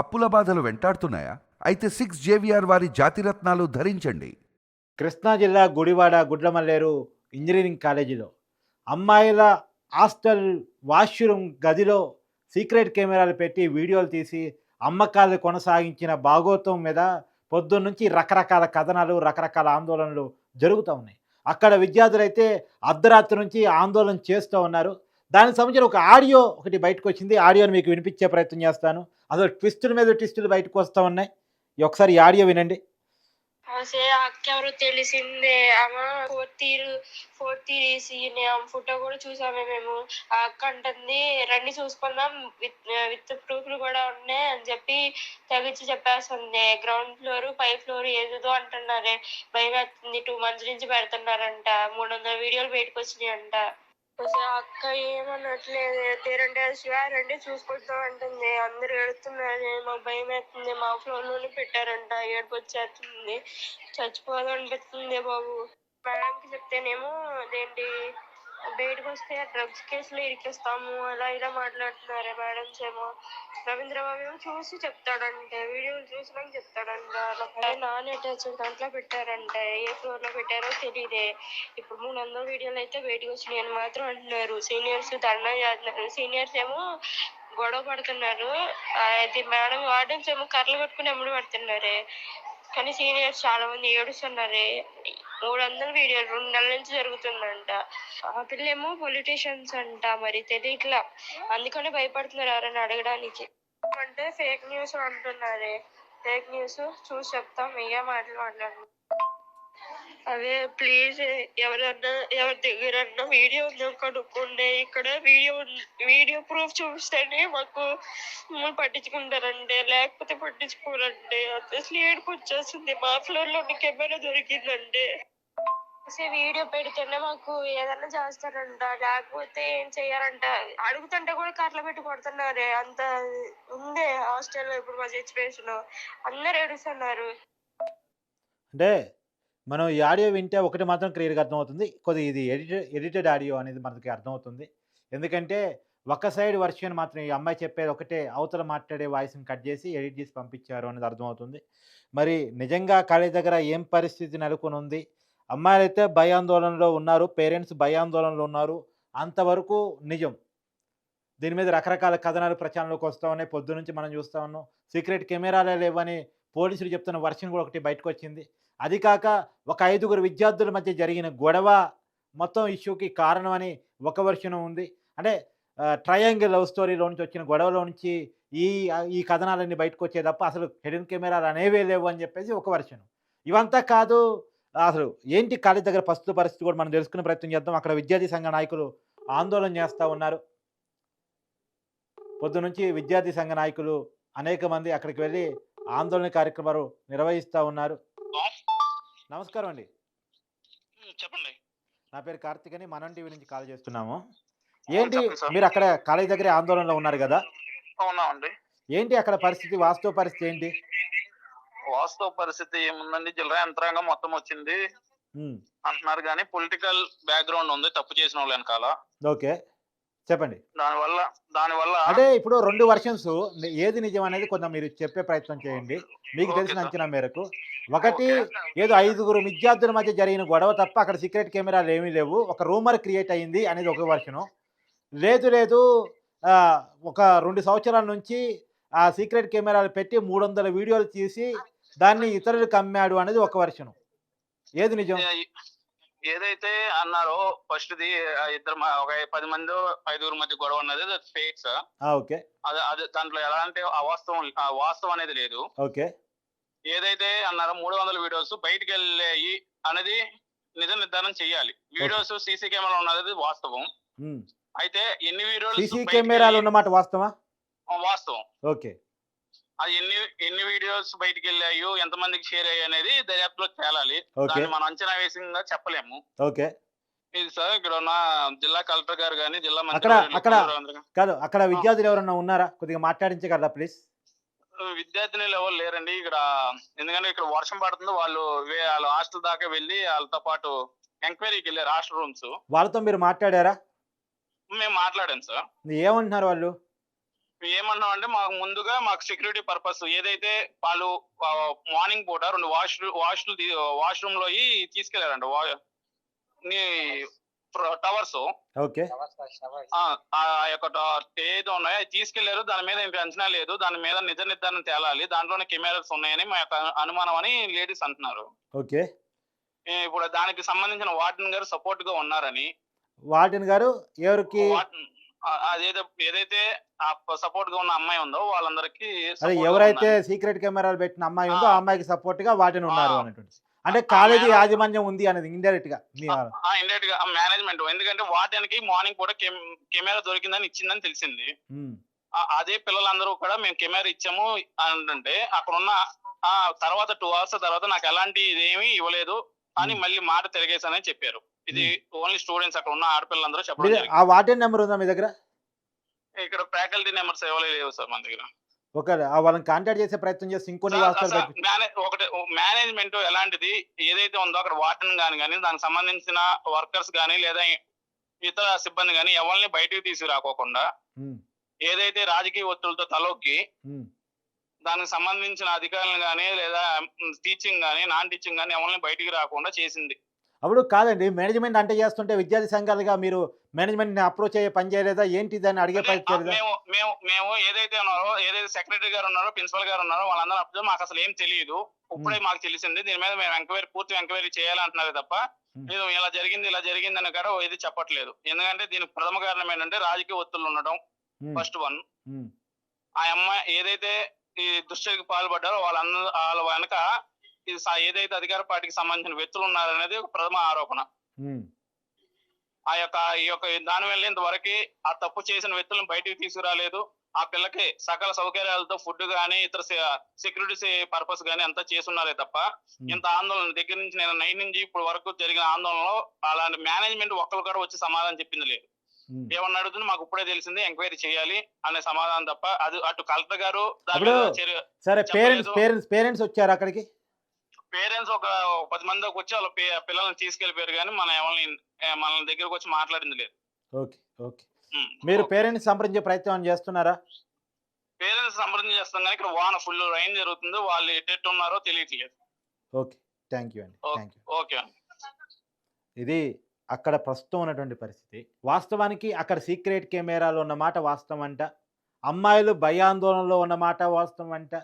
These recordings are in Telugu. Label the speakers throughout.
Speaker 1: అప్పుల బాధలు వెంటాడుతున్నాయా? అయితే సిక్స్ జేవిఆర్ వారి జాతిరత్నాలు ధరించండి.
Speaker 2: కృష్ణా జిల్లా గుడివాడ గుడ్లమల్లేరు ఇంజనీరింగ్ కాలేజీలో. అమ్మాయిల హాస్టల్ వాష్రూమ్ గదిలో సీక్రెట్ కెమెరాలు పెట్టి వీడియోలు తీసి అమ్మకాలు కొనసాగించిన భాగోత్వం మీద పొద్దున్నుంచి రకరకాల కథనాలు రకరకాల ఆందోళనలు జరుగుతూ ఉన్నాయి. అక్కడ విద్యార్థులు అయితే అర్ధరాత్రి నుంచి ఆందోళన చేస్తూ ఉన్నారు. దానికి సంబంధించిన ఒక ఆడియో ఒకటి బయటకు వచ్చింది ఆడియోని మీకు వినిపించే ప్రయత్నం చేస్తాను. అసలు ట్విస్టుల మీద ట్విస్టులు బయటకు వస్తూ ఉన్నాయి. ఒకసారి ఆడియో వినండి.
Speaker 3: అక్క ఎవరో తెలిసిందే. ఆమె ఫోర్త్ ఇయర్ ఫోర్త్ ఇయర్ వేసి ఫోటో కూడా చూసామే మేము. ఆ అక్క అంటుంది రండి చూసుకుందాం. విత్ విత్ ప్రూఫ్లు కూడా ఉన్నాయి అని చెప్పి తెగించి చెప్పేస్తుంది. గ్రౌండ్ ఫ్లోర్ పై ఫ్లోర్ ఏదేదో అంటున్నారే. భయం వేస్తుంది. టూ మంత్స్ నుంచి పెడుతున్నారంట. మూడు వందల వీడియోలు బయటకు వచ్చినాయి అంట అసలు అక్క ఏమన్నట్లేదు రండి శివ రండి చూసుకుంటాం అంటుంది అందరు ఏడుతున్నారు మాకు భయం వేస్తుంది మా ఫ్లోర్లోనే పెట్టారంట ఏడుపు వచ్చేస్తుంది చచ్చిపోదాం అనిపిస్తుంది బాబు మేడంకి చెప్తేనేమో అదేంటి బయటకు వస్తే డ్రగ్స్ కేసులు ఇరికిస్తాము అలా ఇలా మాట్లాడుతున్నారు మేడమ్స్ ఏమో రవీంద్రబాబు ఏమో చూసి చెప్తాడంటే వీడియోలు చూసినాక చెప్తాడు అలా నాన్ అటాచ్ దాంట్లో పెట్టారంట. ఏ ఫ్లోర్లో పెట్టారో తెలియదే ఇప్పుడు మూడు వందల వీడియోలు అయితే బయటకు వచ్చినాయి అని మాత్రం అంటున్నారు. సీనియర్స్ ధర్నా చేస్తున్నారు. సీనియర్స్ ఏమో గొడవ పడుతున్నారు. అది మేడం వార్డెన్స్ ఏమో కర్రలు పట్టుకుని ఎమ్మడి పడుతున్నారే. కానీ సీనియర్స్ చాలా మంది ఏడుస్తున్నారే. మూడు వందల వీడియోలు రెండు నెలల నుంచి జరుగుతుందంట. ఆ పిల్ల ఏమో పొలిటీషియన్స్ అంట మరి తెలియట్లా అందుకనే భయపడుతున్నారు ఎవరైనా అడగడానికి. అంటే ఫేక్ న్యూస్ అంటున్నారే. ఫేక్ న్యూస్ చూసి చెప్తాం ఏ మాటలు మాట్లాడు అదే ప్లీజ్ ఎవరన్నా ఎవరి దగ్గరన్నా వీడియో ఉందో కనుక్కోండి. ఇక్కడ వీడియో వీడియో ప్రూఫ్ చూస్తేనే మాకు పట్టించుకుంటారండి. లేకపోతే పట్టించుకోరండి. అసలు ఏడుపు వచ్చేస్తుంది మా ఫ్లోర్లో కెమెరా దొరికిందండి. వీడియో పెడితేనే మాకు ఏదైనా చేస్తారంట. లేకపోతే ఏం చెయ్యారంట అడుగుతుంటే కూడా కర్రలు పెట్టి కొడుతున్నారే. అంత ఉందే హాస్టల్లో ఇప్పుడు మా సిచ్యువేషన్. అందరు ఏడుస్తున్నారు.
Speaker 2: అంటే మనం ఈ ఆడియో వింటే ఒకటి మాత్రం క్లియర్గా అర్థమవుతుంది. కొద్దిగా ఇది ఎడిటెడ్ ఎడిటెడ్ ఆడియో అనేది మనకి అర్థమవుతుంది. ఎందుకంటే ఒక సైడ్ వర్షన్ మాత్రం ఈ అమ్మాయి చెప్పేది ఒకటే అవతల మాట్లాడే వాయిస్ని కట్ చేసి ఎడిట్ చేసి పంపించారు అనేది అర్థమవుతుంది. మరి నిజంగా కాలేజ్ దగ్గర ఏం పరిస్థితి నెలకొని ఉంది అమ్మాయిలు అయితే భయాందోళనలో ఉన్నారు పేరెంట్స్ భయాందోళనలో ఉన్నారు. అంతవరకు నిజం. దీని మీద రకరకాల కథనాలు ప్రచారంలోకి వస్తూ ఉన్నాయి. పొద్దు నుంచి మనం చూస్తూ ఉన్నాం. సీక్రెట్ కెమెరాలే లేవని పోలీసులు చెప్తున్న వర్షన్ కూడా ఒకటి బయటకు వచ్చింది. అది కాక ఒక ఐదుగురు విద్యార్థుల మధ్య జరిగిన గొడవ మొత్తం ఇష్యూకి కారణమని ఒక వర్షన్ ఉంది. అంటే ట్రయాంగిల్ లవ్ స్టోరీలో నుంచి వచ్చిన గొడవలో నుంచి ఈ ఈ కథనాలన్నీ బయటకు వచ్చే తప్ప అసలు హిడెన్ కెమెరాలు అనేవే లేవు అని చెప్పేసి ఒక వర్షన్. ఇవంతా కాదు అసలు ఏంటి కాలేజ్ దగ్గర ప్రస్తుత పరిస్థితి కూడా మనం తెలుసుకునే ప్రయత్నం చేద్దాం. అక్కడ విద్యార్థి సంఘ నాయకులు ఆందోళన చేస్తూ ఉన్నారు. పొద్దు నుంచి విద్యార్థి సంఘ నాయకులు అనేక మంది అక్కడికి వెళ్ళి ఆందోళన కార్యక్రమాలు నిర్వహిస్తూ ఉన్నారు. నమస్కారం అండి.
Speaker 4: చెప్పండి.
Speaker 2: నా పేరు కార్తిక్ అని మనం టీవీ నుంచి కాల్ చేస్తున్నాము. ఏంటి. మీరు అక్కడ కాలేజ్ దగ్గరే ఆందోళనలో ఉన్నారు కదా?
Speaker 4: అవునా అండి.
Speaker 2: ఏంటి అక్కడ పరిస్థితి? వాస్తవ పరిస్థితి ఏంటి?
Speaker 4: వాస్తవ పరిస్థితి ఏముందండి? జిల్లా యంత్రాంగం మొత్తం వచ్చింది. అంటున్నారు కానీ పొలిటికల్ బ్యాక్గ్రౌండ్ ఉంది తప్పు చేసిన వాళ్ళ వెనకాల.
Speaker 2: ఓకే. చెప్పండి.
Speaker 4: దానివల్ల దానివల్ల
Speaker 2: అంటే ఇప్పుడు రెండు వర్షన్స్ ఏది నిజం అనేది కొంత మీరు చెప్పే ప్రయత్నం చేయండి. మీకు తెలిసిన. అంచనా మేరకు. ఒకటి. ఏదో ఐదుగురు విద్యార్థుల మధ్య జరిగిన గొడవ తప్ప అక్కడ సీక్రెట్ కెమెరాలు ఏమీ లేవు. ఒక రూమర్ క్రియేట్ అయ్యింది అనేది ఒక వర్షను లేదు లేదు ఆ, ఒక రెండు సంవత్సరాల నుంచి ఆ సీక్రెట్ కెమెరాలు పెట్టి మూడు వందల వీడియోలు తీసి దాన్ని ఇతరులకు అమ్మాడు అనేది ఒక వర్షను. ఏది నిజం?
Speaker 4: ఏదైతే అన్నారో ఫస్ట్ ది ఇద్దరు ఒక పది మంది ఐదుగురు మధ్య గొడవ అన్నది ఫేక్ సార్
Speaker 2: ఆ, ఓకే.
Speaker 4: అది అది దాంట్లో ఎలాంటి అవాస్తవం వాస్తవం అనేది లేదు.
Speaker 2: ఓకే.
Speaker 4: ఏదైతే అన్నారో మూడు వందల వీడియోస్ బయటికి వెళ్ళాయి అనేది నిజ నిర్ధారణ చెయ్యాలి. వీడియోస్ సీసీ కెమెరా ఉన్నది వాస్తవం. అయితే ఎన్ని వీడియోలు
Speaker 2: సీసీ కెమెరాలు ఉన్నమాట వాస్తవా
Speaker 4: వాస్తవం.
Speaker 2: ఓకే.
Speaker 4: అది ఎన్ని ఎన్ని వీడియోస్ బయటికి వెళ్ళాయో ఎంత మందికి షేర్ అయ్యాయి అనేది దర్యాప్తులో తేలాలి. దాన్ని మనం అంచనా వేసింగా చెప్పలేము.
Speaker 2: ఓకే.
Speaker 4: ఇది సార్ ఇక్కడ ఉన్న జిల్లా కలెక్టర్ గారు కానీ జిల్లా మంత్రి
Speaker 2: అక్కడ- అక్కడ-. కాదు అక్కడ విద్యార్థులు ఎవరన్నా ఉన్నారా? కొద్దిగా మాట్లాడించగలరా ప్లీజ్?
Speaker 4: విద్యార్థినులు ఎవరు లేరండి ఇక్కడ. ఎందుకంటే ఇక్కడ వర్షం పడుతుంది వాళ్ళు వాళ్ళ హాస్టల్ దాకా వెళ్ళి వాళ్ళతో పాటు ఎంక్వైరీకి వెళ్ళారు హాస్టల్ రూమ్స్.
Speaker 2: వాళ్ళతో మీరు మాట్లాడారా?
Speaker 4: మేము మాట్లాడాం సార్.
Speaker 2: ఏమంటున్నారు వాళ్ళు?
Speaker 4: ఏమన్నాం అంటే మాకు ముందుగా మాకు సెక్యూరిటీ పర్పస్ ఏదైతే వాళ్ళు మార్నింగ్ పూట రెండు వాష్ వాష్ వాష్రూమ్లో తీసుకెళ్ళారంట. Towers
Speaker 2: okay.
Speaker 4: ఆ యొక్క ఏదో ఉన్నాయో. తీసుకెళ్ళారు. దాని మీద ఇంకా అంచనా లేదు. దాని మీద నిజ నిర్ధారణ తేలాలి. దాంట్లోనే కెమెరాస్ ఉన్నాయని మా యొక్క అనుమానం అని లేడీస్ అంటున్నారు.
Speaker 2: ఓకే.
Speaker 4: ఏ, ఇప్పుడు దానికి సంబంధించిన వార్డెన్ గారు సపోర్ట్గా ఉన్నారని.
Speaker 2: వార్డెన్ గారు ఎవరికి?
Speaker 4: అదేదో ఏదైతే సపోర్ట్గా ఉన్న అమ్మాయి ఉందో వాళ్ళందరికీ
Speaker 2: అదే ఎవరైతే. సీక్రెట్ కెమెరాలు పెట్టిన అమ్మాయి ఉందో ఆ. అమ్మాయికి సపోర్ట్గా వార్డెన్ ఉన్నారు. అనేటువంటి అంటే కాలేజీ యాజమాన్యం ఉంది అనేది
Speaker 4: ఇండైరెక్ట్గా ఇండైరెక్ట్గా మేనేజ్మెంట్ ఎందుకంటే వార్డెన్కి మార్నింగ్ కెమ్- కెమెరా దొరికిందని ఇచ్చిందని తెలిసింది అదే పిల్లలందరూ కూడా మేము కెమెరా ఇచ్చాము అంటే అక్కడ ఉన్న తర్వాత టూ అవర్స్ తర్వాత నాకు ఎలాంటి ఇదేమీ ఇవ్వలేదు అని. మళ్ళీ మాట తిరిగేసానని చెప్పారు ఇది ఓన్లీ స్టూడెంట్స్ అక్కడ ఉన్న ఆడపిల్లలందరూ చెప్పడం
Speaker 2: ఆ వార్డెన్ నెంబర్ ఉందా మీ దగ్గర?
Speaker 4: ఇక్కడ ఫ్యాకల్టీ నెంబర్స్ ఇవ్వలేదు లేవు సార్ మన దగ్గర.
Speaker 2: వాళ్ళని కాంటాక్ట్ చేసే ప్రయత్నం చేసి ఇంకొన్ని
Speaker 4: ఒకటి మేనేజ్మెంట్ ఎలాంటిది ఏదైతే ఉందో అక్కడ వార్డెన్ గాని కానీ దానికి సంబంధించిన వర్కర్స్ కానీ లేదా ఇతర సిబ్బంది కానీ ఎవరిని బయటికి తీసుకురాకోకుండా ఏదైతే రాజకీయ ఒత్తులతో తలొక్కి దానికి సంబంధించిన అధికారులను కానీ లేదా టీచింగ్ కానీ నాన్ టీచింగ్ కానీ ఎవరిని బయటికి రాకుండా చేసింది.
Speaker 2: అప్పుడు కాదండి మేనేజ్మెంట్ అంటే చేస్తుంటే విద్యార్థి సంఘాలుగా మీరు మేనేజ్మెంట్ అప్రోచ్ అయ్యే పని చేయలేదా? ఏంటి దాన్ని అడిగే చేయలేదా
Speaker 4: మేము మేము మేము ఏదైతే ఉన్నారో ఏదైతే సెక్రటరీ గారు ఉన్నారో ప్రిన్సిపల్ గారు ఉన్నారో వాళ్ళందరూ అప్పుడు మాకు అసలు ఏం తెలియదు. ఇప్పుడే మాకు తెలిసింది. దీని మీద మేము ఎంక్వైరీ పూర్తి ఎంక్వైరీ చేయాలంటున్నారు తప్ప. ఇది ఇలా జరిగింది ఇలా జరిగింది అని కూడా ఏది చెప్పట్లేదు. ఎందుకంటే దీనికి ప్రథమ కారణం ఏంటంటే రాజకీయ ఒత్తులు ఉండడం ఫస్ట్ వన్ ఆ అమ్మాయి ఏదైతే ఈ దుశ్చర్యకు పాల్పడ్డారో వాళ్ళందరూ వాళ్ళ వెనక ఏదైతే అధికార పార్టీకి సంబంధించిన వ్యక్తులు ఉన్నారనేది ఒక ప్రథమ ఆరోపణ. ఆ యొక్క ఈ యొక్క దాని వల్ల ఇంతవరకు ఆ తప్పు చేసిన వ్యక్తులను బయటికి తీసుకురాలేదు. ఆ పిల్లకి సకల సౌకర్యాలతో ఫుడ్ గానీ ఇతర సెక్యూరిటీ పర్పస్ గానీ అంతా చేసున్నారే తప్ప ఇంత ఆందోళన దగ్గర నుంచి నేను నైన్ నుంచి ఇప్పుడు వరకు జరిగిన ఆందోళనలో అలాంటి మేనేజ్మెంట్ ఒక్కరు కూడా వచ్చి సమాధానం చెప్పింది లేదు. ఏమన్నా అడుగుతుంది మాకు ఇప్పుడే తెలిసింది ఎంక్వైరీ చేయాలి అనే సమాధానం తప్ప అది అటు కలెక్టర్ గారు
Speaker 2: సరే. పేరెంట్స్ పేరెంట్స్ పేరెంట్స్ వచ్చారు అక్కడికి?
Speaker 4: పేరెంట్స్ ఒక పది మంది వచ్చి వాళ్ళ పిల్లల్ని తీసుకెళ్ళిపోయారు కానీ మన ఎవరిని మన దగ్గరకు వచ్చి మాట్లాడింది లేదు.
Speaker 2: Okay okay. మీరు పేరెంట్స్ సంప్రదించే ప్రయత్నం చేస్తున్నారా?
Speaker 4: పేరెంట్స్ సంప్రదించి చేస్తాం కానీ ఇక్కడ వాన ఫుల్ రైన్ జరుగుతుంది. వాళ్ళు ఎట్టెట్టు ఉన్నారో తెలియట్లేదు.
Speaker 2: ఓకే థ్యాంక్ యూ అండి
Speaker 4: ఓకే.
Speaker 2: థ్యాంక్ యూ
Speaker 4: ఓకే
Speaker 2: ఇది అక్కడ ప్రస్తుతం ఉన్నటువంటి పరిస్థితి. వాస్తవానికి అక్కడ సీక్రెట్ కెమెరాలో ఉన్న మాట వాస్తవం అంట. అమ్మాయిలు భయాందోళనలో ఉన్న మాట వాస్తవం అంట.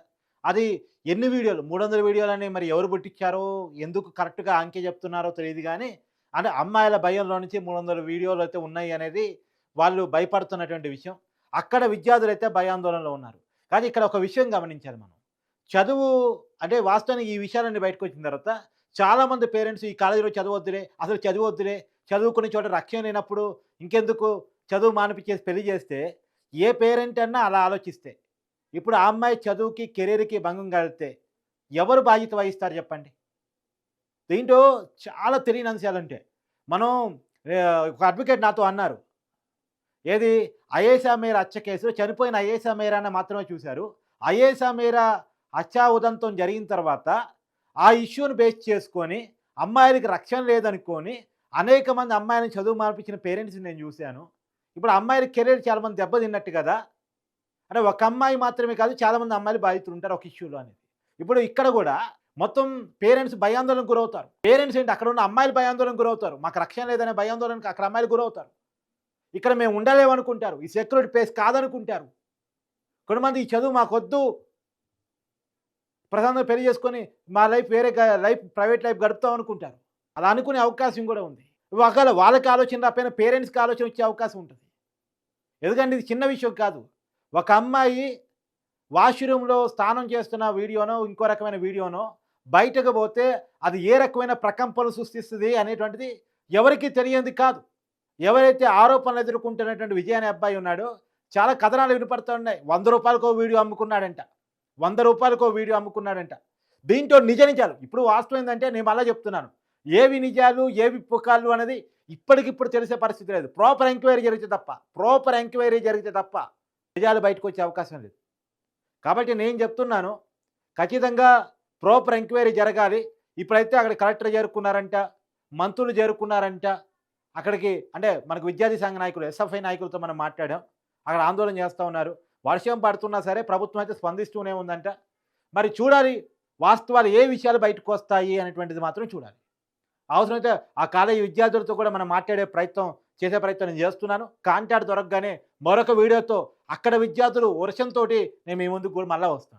Speaker 2: అది ఎన్ని వీడియోలు? మూడు వందల వీడియోలని మరి ఎవరు పుట్టించారో? ఎందుకు కరెక్ట్గా అంకె చెప్తున్నారో తెలియదు కానీ అంటే అమ్మాయిల భయంలో నుంచి మూడు వందల వీడియోలు అయితే ఉన్నాయి అనేది వాళ్ళు భయపడుతున్నటువంటి విషయం. అక్కడ విద్యార్థులు అయితే భయాందోళనలో ఉన్నారు. కానీ ఇక్కడ ఒక విషయం గమనించాలి మనం. చదువు అంటే వాస్తవానికి ఈ విషయాలన్నీ బయటకు వచ్చిన తర్వాత చాలామంది పేరెంట్స్ ఈ కాలేజీలో చదవద్దులే అసలు చదవద్దులే చదువుకునే చోట రక్షణ లేనప్పుడు ఇంకెందుకు చదువు మానిపించేసి పెళ్ళి చేస్తే ఏ పేరెంట్ అన్నా అలా ఆలోచిస్తే. ఇప్పుడు ఆ అమ్మాయి చదువుకి కెరీర్కి భంగం కలిగితే ఎవరు బాధ్యత వహిస్తారు చెప్పండి? దీంట్లో చాలా తెలియని అంశాలు ఉంటాయి. మనం ఒక అడ్వకేట్ నాతో అన్నారు. ఏది? అయేసా మేర హత్య కేసులో చనిపోయిన అయేసా మేరాని మాత్రమే చూశారు. అయేసా మేర హత్యా ఉదంతం జరిగిన తర్వాత ఆ ఇష్యూని బేస్ చేసుకొని అమ్మాయిలకి రక్షణ లేదనుకొని అనేక మంది అమ్మాయిలను చదువు మార్పించిన పేరెంట్స్ని నేను చూశాను. ఇప్పుడు అమ్మాయిల కెరీర్ చాలామంది దెబ్బతిన్నట్టు కదా అంటే ఒక అమ్మాయి మాత్రమే కాదు చాలామంది అమ్మాయిలు బాధితులు ఉంటారు ఒక ఇష్యూలో అనేది. ఇప్పుడు ఇక్కడ కూడా మొత్తం పేరెంట్స్ భయాందోళనకు గురవుతారు. పేరెంట్స్ ఏంటి? అక్కడ ఉన్న అమ్మాయిలు భయాందోళనకు గురవుతారు. మాకు రక్షణ లేదనే భయాందోళనకు అక్కడ అమ్మాయిలు గురవుతారు. ఇక్కడ మేము ఉండలేమనుకుంటారు. ఈ సెక్యూరిటీ ప్లేస్ కాదనుకుంటారు. కొంతమంది ఈ చదువు మాకొద్దు. ప్రశాంతంగా పెళ్ళి చేసుకొని మా లైఫ్ వేరే లైఫ్ ప్రైవేట్ లైఫ్ గడుపుతాం అనుకుంటారు. అలా అనుకునే అవకాశం కూడా ఉంది. ఒకవేళ వాళ్ళకి ఆలోచన రాకపోయినా పేరెంట్స్కి ఆలోచన వచ్చే అవకాశం ఉంటుంది. ఎందుకంటే ఇది చిన్న విషయం కాదు. ఒక అమ్మాయి వాష్రూమ్లో స్నానం చేస్తున్న వీడియోనో ఇంకో రకమైన వీడియోనో బయటకు పోతే అది ఏ రకమైన ప్రకంపనలు సృష్టిస్తుంది అనేటువంటిది ఎవరికీ తెలియంది కాదు. ఎవరైతే ఆరోపణలు ఎదుర్కొంటున్నటువంటి విజయ్ అనే అబ్బాయి ఉన్నాడో చాలా కథనాలు వినపడుతున్నాయి వంద రూపాయలకో వీడియో అమ్ముకున్నాడంట. వంద రూపాయలకో వీడియో అమ్ముకున్నాడంట. దీంట్లో నిజ నిజాలు. ఇప్పుడు వాస్తవం ఏంటంటే నేను మళ్ళీ చెప్తున్నాను. ఏవి నిజాలు ఏవి పుకాళ్ళు అనేది ఇప్పటికిప్పుడు తెలిసే పరిస్థితి లేదు. ప్రాపర్ ఎంక్వైరీ జరిగితే తప్ప ప్రాపర్ ఎంక్వైరీ జరిగితే తప్ప నిజాలు బయటకు వచ్చే అవకాశం లేదు. కాబట్టి నేను చెప్తున్నాను ఖచ్చితంగా ప్రాపర్ ఎంక్వైరీ జరగాలి. ఇప్పుడైతే అక్కడ కలెక్టర్ చేరుకున్నారంట మంత్రులు చేరుకున్నారంట. అక్కడికి అంటే మనకు విద్యార్థి సంఘ నాయకులు ఎస్ఎఫ్ఐ నాయకులతో మనం మాట్లాడాం. అక్కడ ఆందోళన చేస్తూ ఉన్నారు. వర్షం పడుతున్నా సరే ప్రభుత్వం అయితే స్పందిస్తూనే ఉందంట. మరి చూడాలి వాస్తవాలు ఏ విషయాలు బయటకు వస్తాయి అనేటువంటిది మాత్రం చూడాలి. అవసరమైతే ఆ కాలేజీ విద్యార్థులతో కూడా మనం మాట్లాడే ప్రయత్నం చేసే ప్రయత్నం నేను చేస్తున్నాను. కాంటాక్ట్ దొరకగానే మరొక వీడియోతో అక్కడ విద్యార్థులు వర్షంతో నేను మీ ముందుకు కూడా మళ్ళీ వస్తాను.